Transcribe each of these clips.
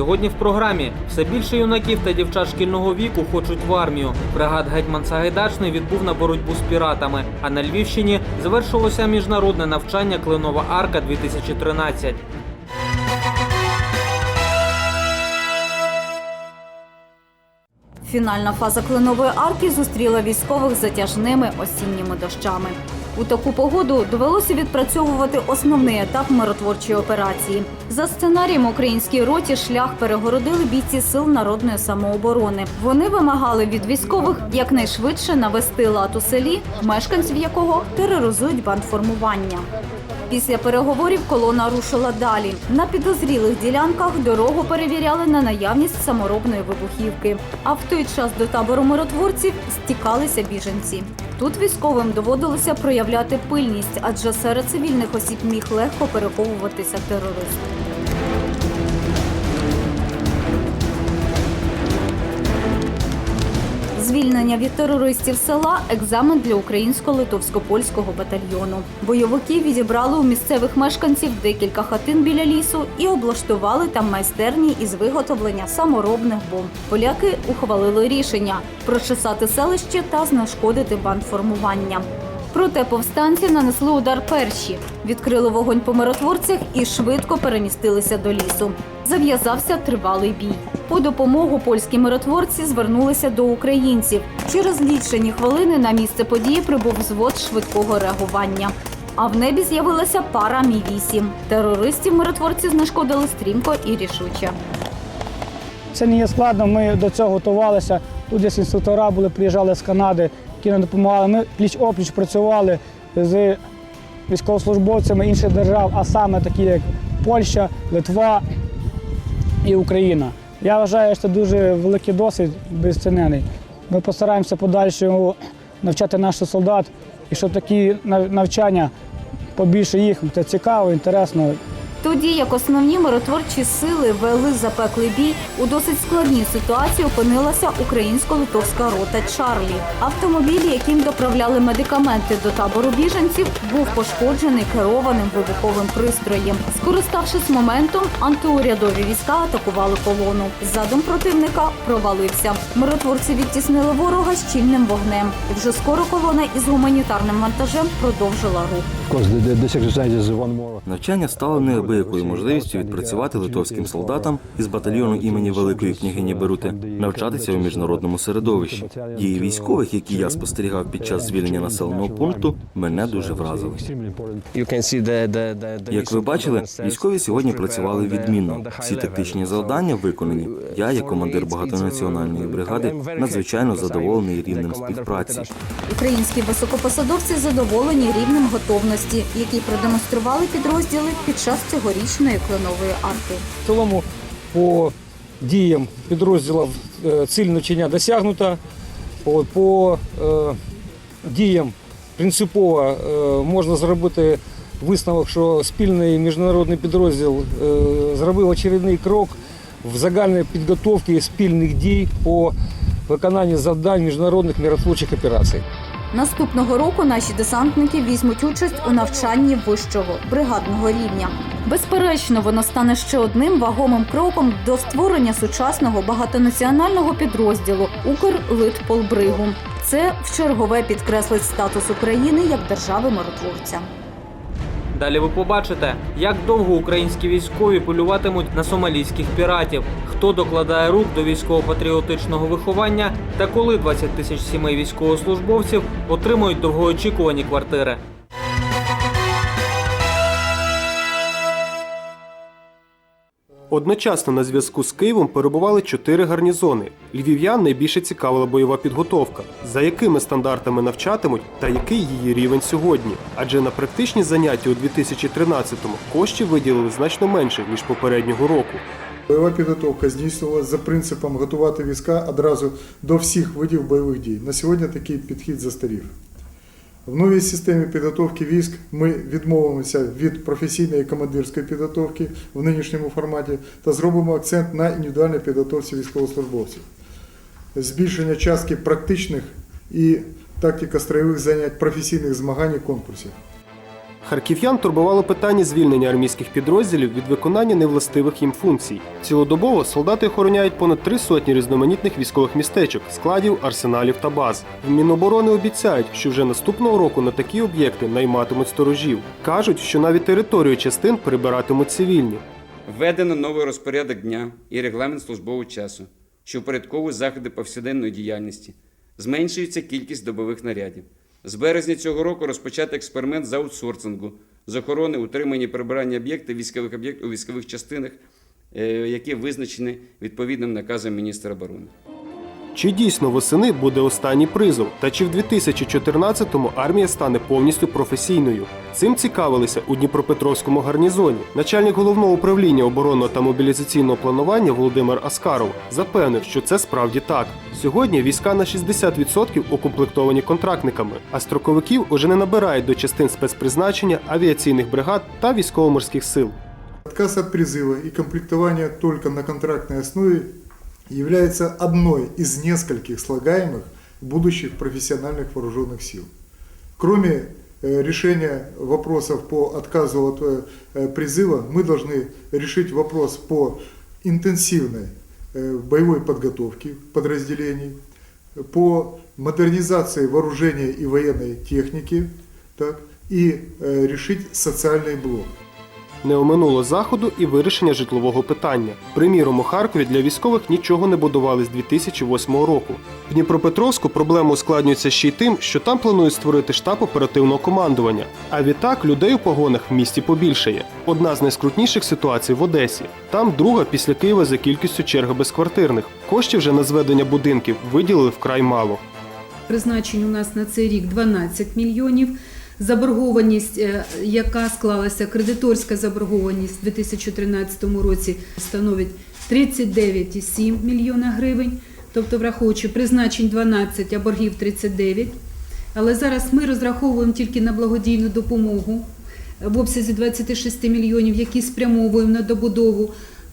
Сьогодні в програмі все більше юнаків та дівчат шкільного віку хочуть в армію. Бригад Гетьман Сагайдачний відбув на боротьбу з піратами. А на Львівщині завершилося міжнародне навчання Клинова Арка 2013. Фінальна фаза кленової арки зустріла військових затяжними осінніми дощами. У таку погоду довелося відпрацьовувати основний етап миротворчої операції. За сценарієм українській роті шлях перегородили бійці сил народної самооборони. Вони вимагали від військових якнайшвидше навести лад у селі, мешканців якого тероризують бандформування. Після переговорів колона рушила далі. На підозрілих ділянках дорогу перевіряли на наявність саморобної вибухівки. А в той час до табору миротворців стікалися біженці. Тут військовим доводилося проявляти пильність, адже серед цивільних осіб міг легко переховуватися терорист. Звільнення від терористів села екзамен для українсько-литовсько-польського батальйону. Бойовики відібрали у місцевих мешканців декілька хатин біля лісу і облаштували там майстерні із виготовлення саморобних бомб. Поляки ухвалили рішення прочесати селище та знешкодити бандформування. Проте повстанці нанесли удар перші, відкрили вогонь по миротворцях і швидко перемістилися до лісу. Зав'язався тривалий бій. По допомогу польські миротворці звернулися до українців. Через лічені хвилини на місце події прибув взвод швидкого реагування. А в небі з'явилася пара Мі 8 Терористів миротворці знешкодили стрімко і рішуче. Це не є складно. Ми до цього готувалися. Тут десь інструктора були, приїжджали з Канади, які нам допомагали. Ми пліч опліч працювали з військовослужбовцями інших держав, а саме такі як Польща, Литва і Україна. Я вважаю, що це дуже великий досвід безцінений. Ми постараємося подальшому навчати наших солдат, і щоб такі навчання побільше їх, це цікаво, інтересно. Тоді як основні миротворчі сили вели запеклий бій, у досить складній ситуації опинилася українсько-литовська рота Чарлі. Автомобіль, яким доправляли медикаменти до табору біженців, був пошкоджений керованим вибуховим пристроєм. Скориставшись моментом, антиурядові війська атакували колону. Задум противника провалився. Миротворці відтіснили ворога щільним вогнем. І вже скоро колона із гуманітарним вантажем продовжила рух. Навчання стало неабиякою можливістю відпрацювати литовським солдатам із батальйону імені Великої княгині Берути, навчатися у міжнародному середовищі. Дії військових, які я спостерігав під час звільнення населеного пункту, мене дуже вразили. Як ви бачили, військові сьогодні працювали відмінно. Всі тактичні завдання виконані. Я, як командир багатонаціональної бригади, надзвичайно задоволений рівнем співпраці. Українські високопосадовці задоволені рівнем готовності, який продемонстрували підрозділи під час цьогорічної кленової арки. В цілому по діям підрозділів е, ціль навчання досягнута. По е, діям принципово е, можна зробити висновок, що спільний міжнародний підрозділ зробив очередний крок в загальній підготовці спільних дій по виконанню завдань міжнародних миротворчих операцій. Наступного року наші десантники візьмуть участь у навчанні вищого бригадного рівня. Безперечно, воно стане ще одним вагомим кроком до створення сучасного багатонаціонального підрозділу Укрлитполбригу. Це в чергове підкреслить статус України як держави миротворця. Далі ви побачите, як довго українські військові полюватимуть на сомалійських піратів, хто докладає рук до військово-патріотичного виховання та коли 20 тисяч сімей військовослужбовців отримують довгоочікувані квартири. Одночасно на зв'язку з Києвом перебували чотири гарнізони. Львів'ян найбільше цікавила бойова підготовка, за якими стандартами навчатимуть та який її рівень сьогодні. Адже на практичні заняття у 2013-му коштів виділили значно менше ніж попереднього року. Бойова підготовка здійснювалася за принципом готувати війська одразу до всіх видів бойових дій. На сьогодні такий підхід застарів. В новій системі підготовки військ ми відмовимося від професійної командирської підготовки в нинішньому форматі та зробимо акцент на індивідуальній підготовці військовослужбовців. Збільшення частки практичних і тактико-строєвих занять професійних змагань і конкурсів. Харків'ян турбувало питання звільнення армійських підрозділів від виконання невластивих їм функцій. Цілодобово солдати охороняють понад три сотні різноманітних військових містечок, складів, арсеналів та баз. В Міноборони обіцяють, що вже наступного року на такі об'єкти найматимуть сторожів. кажуть, що навіть територію частин прибиратимуть цивільні. Введено новий розпорядок дня і регламент службового часу, що впорядковує заходи повсякденної діяльності. Зменшується кількість добових нарядів. З березня цього року розпочати експеримент з аутсорсингу з охорони, утримання і прибирання об'єктів військових об'єктів у військових частинах, е, які визначені відповідним наказом міністра оборони. Чи дійсно восени буде останній призов, та чи в 2014-му армія стане повністю професійною? Цим цікавилися у Дніпропетровському гарнізоні. Начальник головного управління оборонного та мобілізаційного планування Володимир Аскаров запевнив, що це справді так. Сьогодні війська на 60% укомплектовані контрактниками, а строковиків уже не набирають до частин спецпризначення, авіаційних бригад та військово-морських сил. Отказ от призыва и комплектование только на контрактной основе является одной из нескольких слагаемых будущих профессиональных вооруженных сил. Кроме э, решения вопросов по отказу от э, э, призыва, мы должны решить вопрос по интенсивной боевой подготовке подразделений, по модернизации вооружения и военной техники так, и решить социальный блок. Не оминуло заходу і вирішення житлового питання. Приміром, у Харкові для військових нічого не будували з 2008 року. В Дніпропетровську проблема ускладнюється ще й тим, що там планують створити штаб оперативного командування. А відтак людей у погонах в місті побільшає. Одна з найскрутніших ситуацій в Одесі. Там друга після Києва за кількістю черги безквартирних. Коштів вже на зведення будинків виділили вкрай мало. Призначень у нас на цей рік 12 мільйонів. Заборгованість, е, яка склалася, кредиторська заборгованість у 2013 році становить 39,7 мільйона гривень. Тобто, враховуючи призначень 12, а боргів 39. Але зараз ми розраховуємо тільки на благодійну допомогу в обсязі 26 мільйонів, які спрямовуємо на добудову.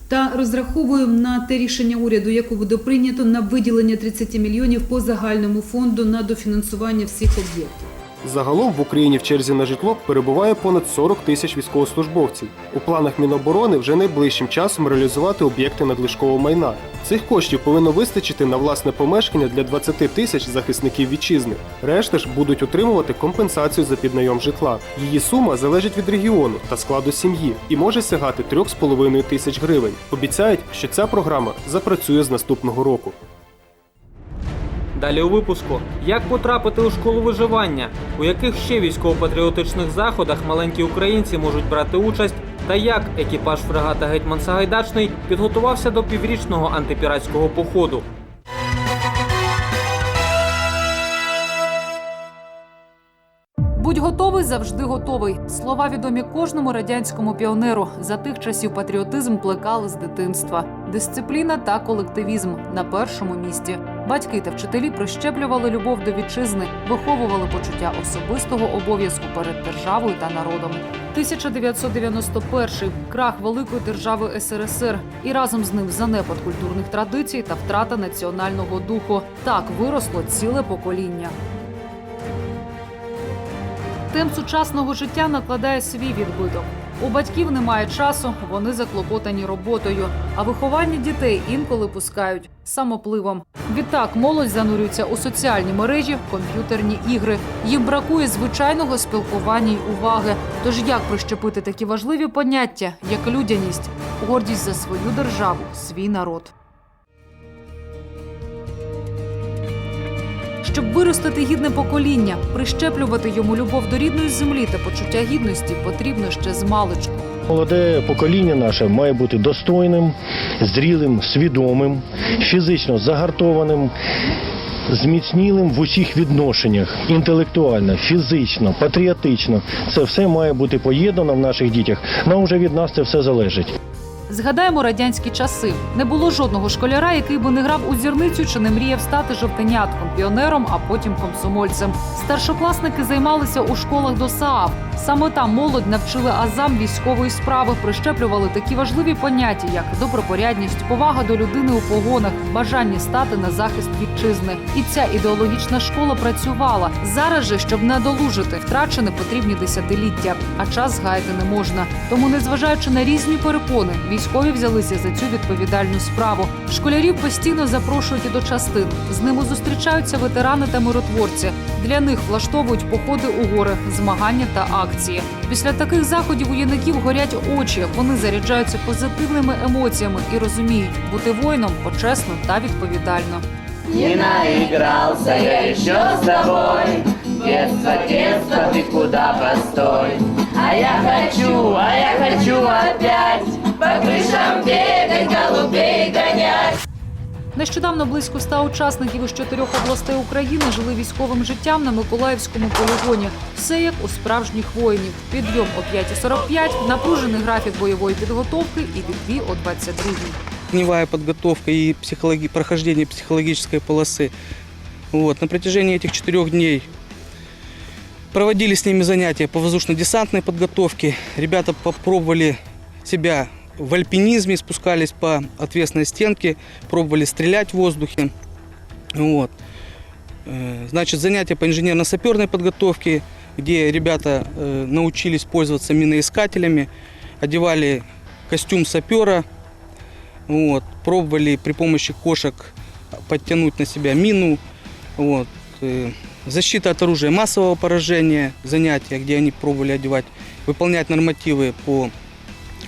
Та розраховуємо на те рішення уряду, яке буде прийнято на виділення 30 мільйонів по загальному фонду на дофінансування всіх об'єктів. Загалом в Україні в черзі на житло перебуває понад 40 тисяч військовослужбовців. У планах Міноборони вже найближчим часом реалізувати об'єкти надлишкового майна. Цих коштів повинно вистачити на власне помешкання для 20 тисяч захисників вітчизни. Решта ж будуть отримувати компенсацію за піднайом житла. Її сума залежить від регіону та складу сім'ї і може сягати 3,5 тисяч гривень. Обіцяють, що ця програма запрацює з наступного року. Далі у випуску: як потрапити у школу виживання, у яких ще військово-патріотичних заходах маленькі українці можуть брати участь, та як екіпаж фрегата Гетьман Сагайдачний підготувався до піврічного антипіратського походу. Будь готовий, завжди готовий. Слова відомі кожному радянському піонеру. За тих часів патріотизм плекали з дитинства. Дисципліна та колективізм на першому місці. Батьки та вчителі прищеплювали любов до вітчизни, виховували почуття особистого обов'язку перед державою та народом. 1991 – крах великої держави СРСР і разом з ним занепад культурних традицій та втрата національного духу. Так виросло ціле покоління. Темп сучасного життя накладає свій відбиток. У батьків немає часу, вони заклопотані роботою, а виховання дітей інколи пускають самопливом. Відтак молодь занурюється у соціальні мережі, комп'ютерні ігри. Їм бракує звичайного спілкування й уваги. Тож як прищепити такі важливі поняття, як людяність, гордість за свою державу, свій народ. Щоб виростити гідне покоління, прищеплювати йому любов до рідної землі та почуття гідності потрібно ще з маличку. Молоде покоління наше має бути достойним, зрілим, свідомим, фізично загартованим, зміцнілим в усіх відношеннях, інтелектуально, фізично, патріотично. Це все має бути поєднано в наших дітях. Нам вже від нас це все залежить. Згадаємо радянські часи. Не було жодного школяра, який би не грав у зірницю чи не мріяв стати жовтенятком, піонером, а потім комсомольцем. Старшокласники займалися у школах до СААФ. Саме там молодь навчили азам військової справи, прищеплювали такі важливі поняття, як добропорядність, повага до людини у погонах, бажання стати на захист вітчизни. І ця ідеологічна школа працювала. Зараз же, щоб надолужити втрачене, потрібні десятиліття, а час гаяти не можна. Тому, незважаючи на різні перепони, військові взялися за цю відповідальну справу. Школярів постійно запрошують до частин. З ними зустрічаються ветерани та миротворці. Для них влаштовують походи у гори, змагання та акції. Після таких заходів у юнаків горять очі. Вони заряджаються позитивними емоціями і розуміють, бути воїном почесно та відповідально. Не наигрался я еще с тобой Детство, детство, ты куда постой А я хочу, а я хочу опять По крышам бегать, голубей гонять Нещодавно близько ста учасників із чотирьох областей України жили військовим життям на Миколаївському полігоні. Все як у справжніх воїнів. Підйом о 5.45, напружений графік бойової підготовки і відбій о 22.00. огневая подготовка и психологи- прохождение психологической полосы. Вот. На протяжении этих четырех дней проводили с ними занятия по воздушно-десантной подготовке. Ребята попробовали себя в альпинизме, спускались по отвесной стенке, пробовали стрелять в воздухе. Вот. Э, Значит, занятия по инженерно-саперной подготовке, где ребята э, научились пользоваться миноискателями, одевали костюм сапера, вот, пробовали при помощи кошек подтянуть на себя мину. Вот, э, защита от оружия массового поражения, занятия, где они пробовали одевать, выполнять нормативы по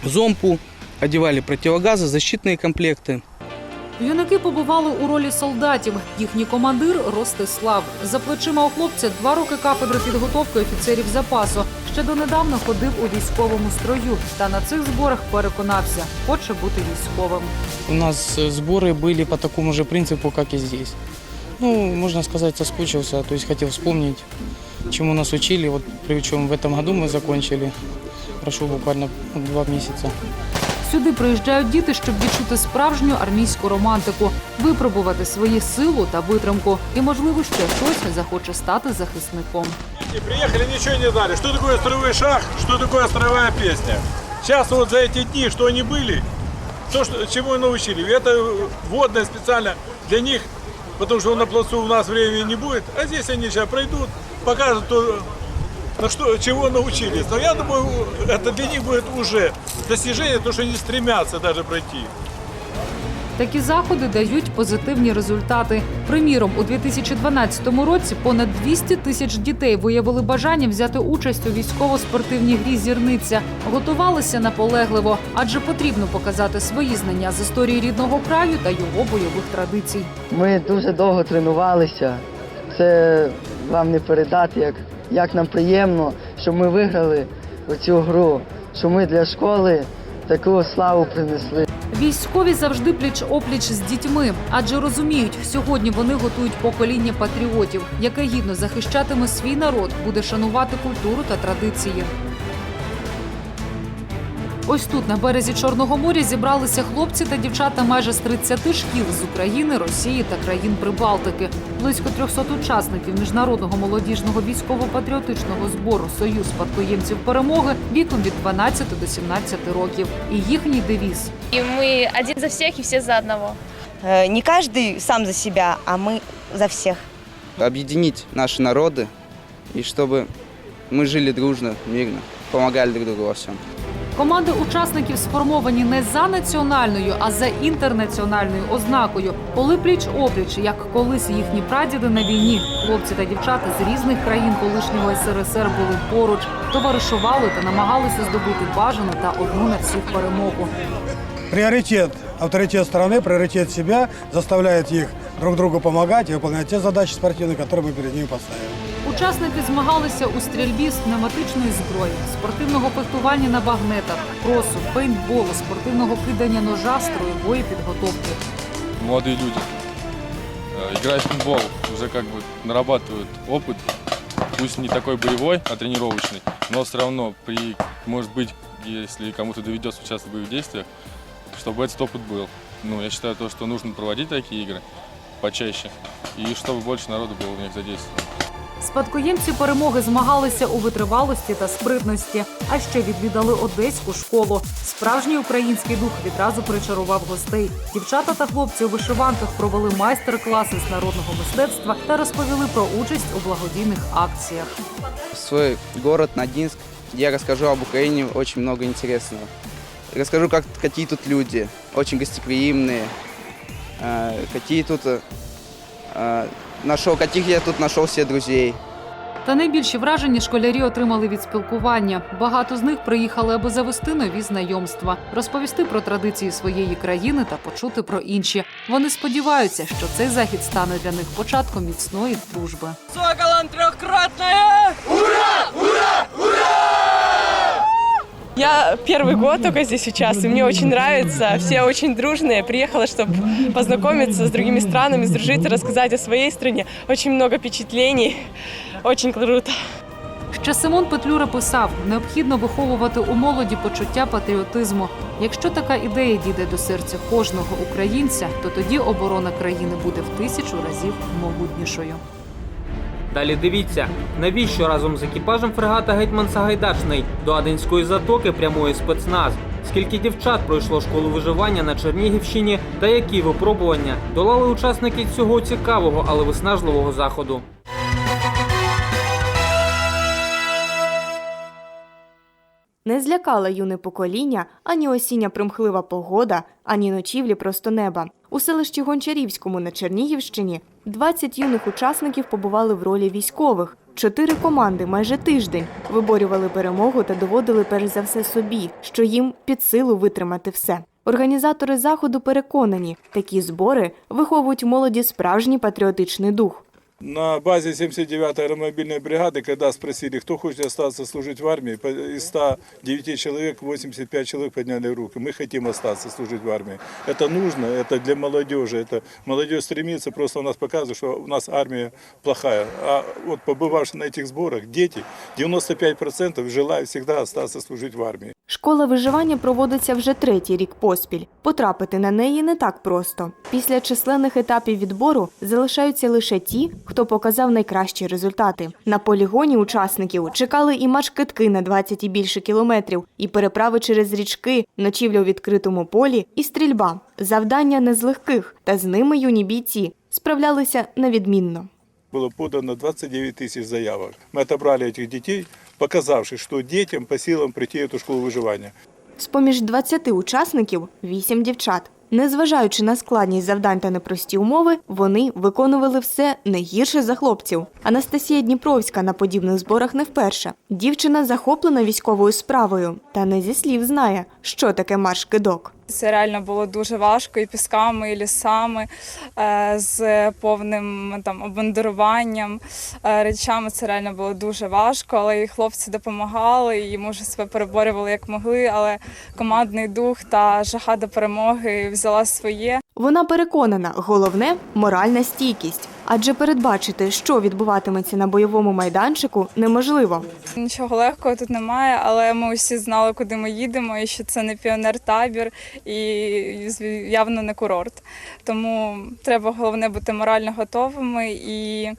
зомпу, одевали противогазы, защитные комплекты. Юнаки побували у ролі солдатів. Їхній командир Ростислав. За плечима у хлопця два роки кафедри підготовки офіцерів запасу. Ще донедавна ходив у військовому строю. Та на цих зборах переконався, хоче бути військовим. У нас э, сборы были по такому же принципу, как и здесь. Ну, можно сказать, соскучился, то есть хотел вспомнить, чему нас учили. Вот причем в этом году мы закончили. Прошло буквально ну, два месяца. Сюди приїжджають діти, щоб відчути справжню армійську романтику, випробувати свої силу та витримку. І, можливо, ще хтось захоче стати захисником. Приехали, ничего не знали. Что такое строевой шаг, что такое строевая песня. Сейчас вот за эти дни, что они были, то, что, чему научили. Это вводное специально для них, потому что на плацу у нас времени не будет. А здесь они сейчас пройдут, покажут, то, на что, чего научились. Но я думаю, это для них будет уже достижение, то, что они стремятся даже пройти. Такі заходи дають позитивні результати. Приміром, у 2012 році понад 200 тисяч дітей виявили бажання взяти участь у військово-спортивній грі зірниця. Готувалися наполегливо, адже потрібно показати свої знання з історії рідного краю та його бойових традицій. Ми дуже довго тренувалися. Це вам не передати, як, як нам приємно, що ми виграли оцю гру, що ми для школи таку славу принесли. Військові завжди пліч опліч з дітьми, адже розуміють, сьогодні вони готують покоління патріотів, яке гідно захищатиме свій народ, буде шанувати культуру та традиції. Ось тут, на березі Чорного моря, зібралися хлопці та дівчата майже з 30 шкіл з України, Росії та країн Прибалтики. Близько 300 учасників міжнародного молодіжного військово-патріотичного збору Союз спадкоємців перемоги віком від 12 до 17 років. І їхній девіз И мы один за всех и все за одного. Не каждый сам за себя, а мы за всех. Объединить наши народы и чтобы мы жили дружно, мирно, помогали друг другу во всем. Команди учасників сформовані не за національною, а за інтернаціональною ознакою. Коли пліч опліч, як колись їхні прадіди на війні, хлопці та дівчата з різних країн колишнього СРСР були поруч, товаришували та намагалися здобути бажану та одну на всіх перемогу. Приоритет, авторитет страны, приоритет себя заставляет их друг другу помогать и выполнять те задачи спортивные, которые мы перед ними поставили. Учасники змагалися у стрільбі з пневматичної зброї, спортивного фехтування на багнетах, кросу, пейнтболу, спортивного кидання ножа, строєвої підготовки. молодые люди, э, играя в футбол, уже как бы нарабатывают опыт, пусть не такой боевой, а тренировочный, но все равно при, может быть, если кому-то доведется участвовать в боевых действиях, чтобы этот опыт был. Ну, я считаю, то, что нужно проводить такие игры почаще, и чтобы больше народу было в них задействовано. Спадкоємці перемоги змагалися у витривалості та спритності, а ще відвідали одеську школу. Справжній український дух відразу причарував гостей. Дівчата та хлопці у вишиванках провели майстер-класи з народного мистецтва та розповіли про участь у благодійних акціях. в свой город Надинск, где я расскажу об Украине очень много интересного. Расскажу, как, какие тут люди, очень гостеприимные, э, какие тут э, нашел, каких я тут нашел себе друзей. Та найбільші враження школярі отримали від спілкування. Багато з них приїхали, аби завести нові знайомства, розповісти про традиції своєї країни та почути про інші. Вони сподіваються, що цей захід стане для них початком міцної дружби. Соколом трехкратное! Ура! Ура! Я первый год только здесь участвую, мне очень нравится, все очень дружные. Приехала, чтобы познакомиться с другими странами, сдружиться, рассказать о своей стране. Очень много впечатлений, очень круто. Ще Симон Петлюра писав: необхідно виховувати у молоді почуття патріотизму. Якщо така ідея дійде до серця кожного українця, то тоді оборона країни буде в тисячу разів могутнішою. Далі дивіться, навіщо разом з екіпажем фрегата Гетьман Сагайдачний до Аденської затоки прямує спецназ. Скільки дівчат пройшло школу виживання на Чернігівщині та які випробування долали учасники цього цікавого, але виснажливого заходу. Не злякала юне покоління ані осіння примхлива погода, ані ночівлі просто неба. У селищі Гончарівському на Чернігівщині 20 юних учасників побували в ролі військових. Чотири команди майже тиждень виборювали перемогу та доводили перш за все собі, що їм під силу витримати все. Організатори заходу переконані, такі збори виховують молоді справжній патріотичний дух. На базе 79-й аэромобильной бригады, когда спросили, кто хочет остаться служить в армии, по- из 109 человек 85 человек подняли руки. Мы хотим остаться служить в армии. Это нужно, это для молодежи. Это молодежь стремится, просто у нас показывает, что у нас армия плохая. А вот побывавши на этих сборах, дети, 95% желают всегда остаться служить в армии. Школа виживання проводиться вже третій рік поспіль. Потрапити на неї не так просто. Після численних етапів відбору залишаються лише ті, хто показав найкращі результати. На полігоні учасників чекали і марш-китки на 20 і більше кілометрів, і переправи через річки, ночівля у відкритому полі, і стрільба. Завдання не з легких, та з ними юні бійці справлялися невідмінно. Было подано 29 тысяч заявок. Мы отобрали этих детей, показавши, что детям по силам прийти в эту школу выживания. З-поміж 20 учасників – 8 дівчат. Незважаючи на складність завдань та непрості умови, вони виконували все не гірше за хлопців. Анастасія Дніпровська на подібних зборах не вперше. Дівчина захоплена військовою справою та не зі слів знає, що таке марш-кидок. Це реально було дуже важко і пісками, і лісами, е, з повним там обмундируванням, е, речами. Це реально було дуже важко, але і хлопці допомагали, і може себе переборювали як могли. Але командний дух та жага до перемоги взяла своє. Вона переконана, головне моральна стійкість, адже передбачити, що відбуватиметься на бойовому майданчику, неможливо. Нічого легкого тут немає, але ми усі знали, куди ми їдемо, і що це не піонер-табір і явно не курорт. Тому треба головне бути морально готовими. І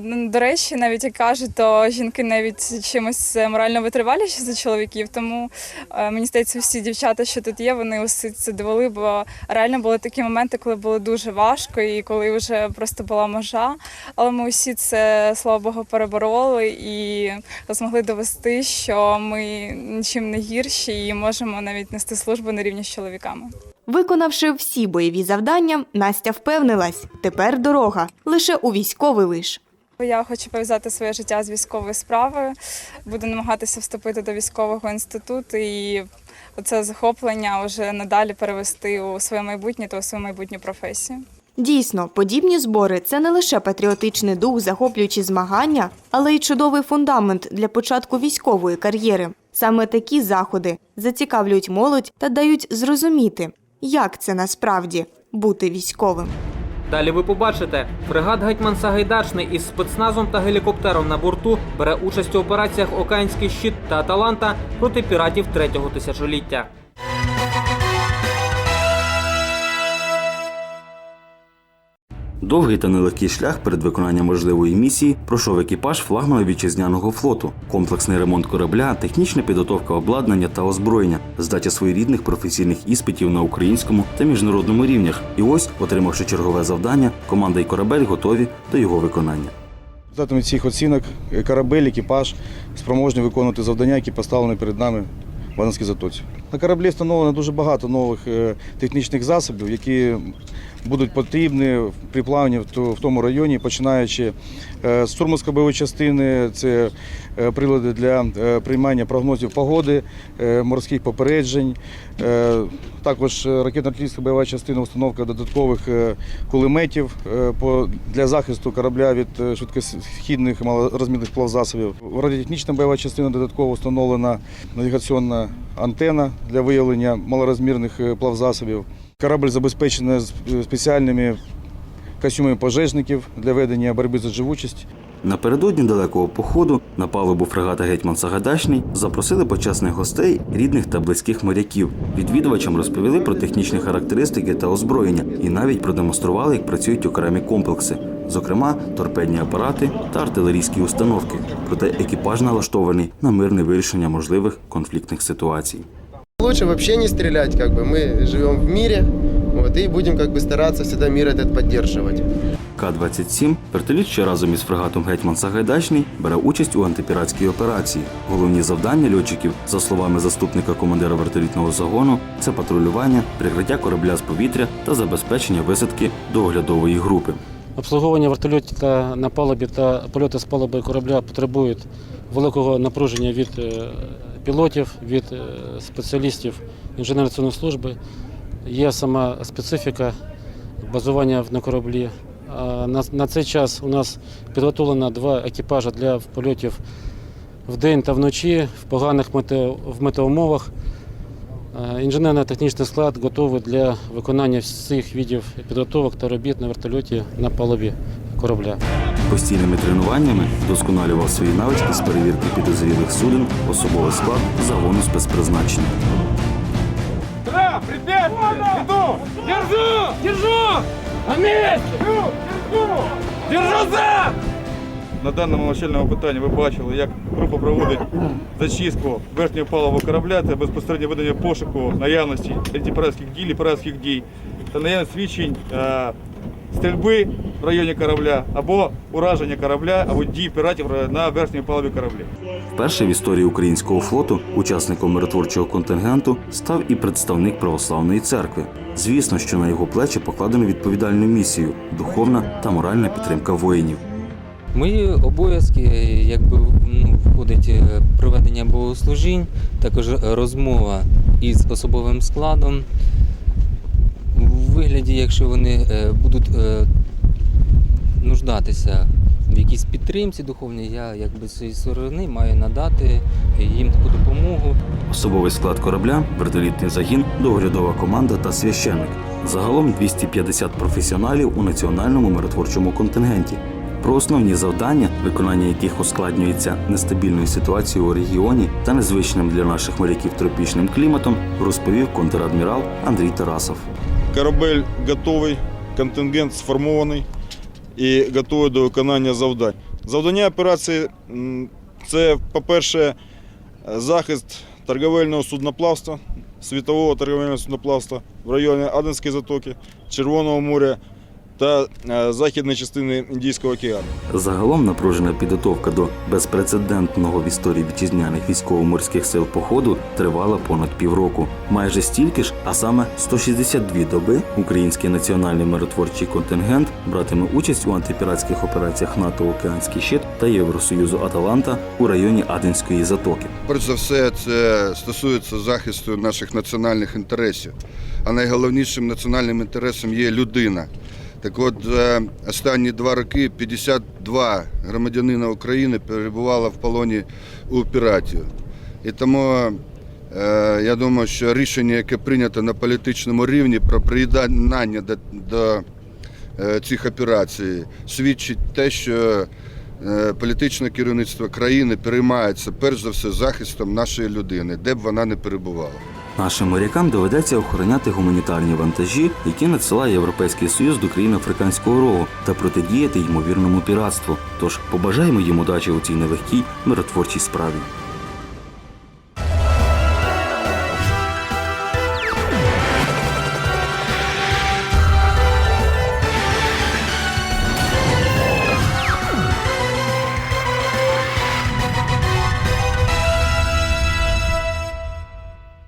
до речі, навіть як кажуть, то жінки навіть чимось морально витриваліші за чоловіків. Тому е, мені здається, всі дівчата, що тут є, вони усе це довели, бо реально були такі моменти, коли було дуже важко і коли вже просто була межа. Але ми усі це, слава Богу, перебороли і змогли довести, що ми нічим не гірші і можемо навіть нести службу на рівні з чоловіками. Виконавши всі бойові завдання, Настя впевнилась, тепер дорога лише у військовий лиш. Я хочу пов'язати своє життя з військовою справою. Буду намагатися вступити до військового інституту і це захоплення вже надалі перевести у своє майбутнє та у свою майбутню професію. Дійсно, подібні збори це не лише патріотичний дух, захоплюючі змагання, але й чудовий фундамент для початку військової кар'єри. Саме такі заходи зацікавлюють молодь та дають зрозуміти, як це насправді бути військовим. Далі ви побачите, фрегат Гетьман Сагайдачний із спецназом та гелікоптером на борту бере участь у операціях Океанський щит та Аталанта проти піратів третього тисячоліття. Довгий та нелегкий шлях перед виконанням важливої місії пройшов екіпаж флагмана вітчизняного флоту, комплексний ремонт корабля, технічна підготовка обладнання та озброєння, здача своєрідних професійних іспитів на українському та міжнародному рівнях. І ось, отримавши чергове завдання, команда і корабель готові до його виконання. Результатами цих оцінок корабель, екіпаж спроможні виконувати завдання, які поставлені перед нами в Аденській затоці. На кораблі встановлено дуже багато нових е, технічних засобів, які будуть потрібні при плаванні в тому районі, починаючи е, з штурмовсько-бойової частини, це е, прилади для е, приймання прогнозів погоди, морських попереджень. Також ракетно-артилерійська бойова частина, установка додаткових кулеметів для захисту корабля від швидкохідних і малорозмірних плавзасобів. Радіотехнічна бойова частина додатково встановлена навігаційна антена для виявлення малорозмірних плавзасобів. Корабль забезпечений е, спеціальними костюмами пожежників для ведення боротьби за живучість. Напередодні далекого походу на палубу фрегата Гетьман Сагайдачний запросили почесних гостей, рідних та близьких моряків. Відвідувачам розповіли про технічні характеристики та озброєння і навіть продемонстрували, як працюють окремі комплекси, зокрема торпедні апарати та артилерійські установки. Проте екіпаж налаштований на мирне вирішення можливих конфліктних ситуацій. Лучше вообще не стрелять, как бы мы живем в мире, вот, и будем как бы стараться всегда мир этот поддерживать. К-27 вертоліт ще разом із фрегатом Гетьман Сагайдачний бере участь у антипіратській операції. Головні завдання льотчиків, за словами заступника командира вертолітного загону, це патрулювання, прикриття корабля з повітря та забезпечення висадки до оглядової групи. Обслуговування вертольотів та на палубі та польоти з палуби корабля потребують великого напруження від е, пілотів, від е, спеціалістів інженерної служби. Є сама специфіка базування на кораблі. На, цей час у нас підготовлено два екіпажі для польотів вдень та вночі в поганих в метеоумовах. Е, Інженерно-технічний склад готовий для виконання всіх видів підготовок та робіт на вертольоті на палубі корабля. Постійними тренуваннями досконалював свої навички з перевірки підозрілих суден, особовий склад загону спецпризначення. Держу! Держу! На месте! Держу за! На даному навчальному питанні ви бачили, як група проводить зачистку верхнього палубу корабля та безпосередньо ведення пошуку наявності антипіратських дій, піратських дій та наявність свідчень е, стрільби в районі корабля або ураження корабля або дій піратів на верхній палубі корабля. Вперше в історії українського флоту учасником миротворчого контингенту став і представник православної церкви. Звісно, що на його плечі покладено відповідальну місію духовна та моральна підтримка воїнів. Мої обов'язки, якби ну, входить е, проведення богослужінь, також розмова із особовим складом. У вигляді, якщо вони е, будуть е, нуждатися в якійсь підтримці духовній, я якби з цієї сторони маю надати їм таку допомогу. Особовий склад корабля, вертолітний загін, доглядова команда та священник. Загалом 250 професіоналів у національному миротворчому контингенті. Про основні завдання, виконання яких ускладнюється нестабільною ситуацією у регіоні та незвичним для наших моряків тропічним кліматом, розповів контрадмірал Андрій Тарасов. Корабель готовий, контингент сформований і готовий до виконання завдань. Завдання операції це, по-перше, захист торговельного судноплавства, світового торговельного судноплавства в районі Аденської затоки, Червоного моря та е, західної частини Індійського океану. Загалом напружена підготовка до безпрецедентного в історії вітчизняних військово-морських сил походу тривала понад півроку. Майже стільки ж, а саме 162 доби, український національний миротворчий контингент братиме участь у антипіратських операціях НАТО Океанський щит та Євросоюзу Аталанта у районі Аденської затоки. Перш за все, це стосується захисту наших національних інтересів. А найголовнішим національним інтересом є людина. Так от, за останні два роки 52 громадянина України перебувало в полоні у піратів. І тому е, я думаю, що рішення, яке прийнято на політичному рівні про приєднання до, до е, цих операцій, свідчить те, що е, політичне керівництво країни переймається перш за все захистом нашої людини, де б вона не перебувала. Нашим морякам доведеться охороняти гуманітарні вантажі, які надсилає Європейський Союз до країн Африканського рогу та протидіяти ймовірному піратству. Тож побажаємо їм удачі у цій нелегкій миротворчій справі.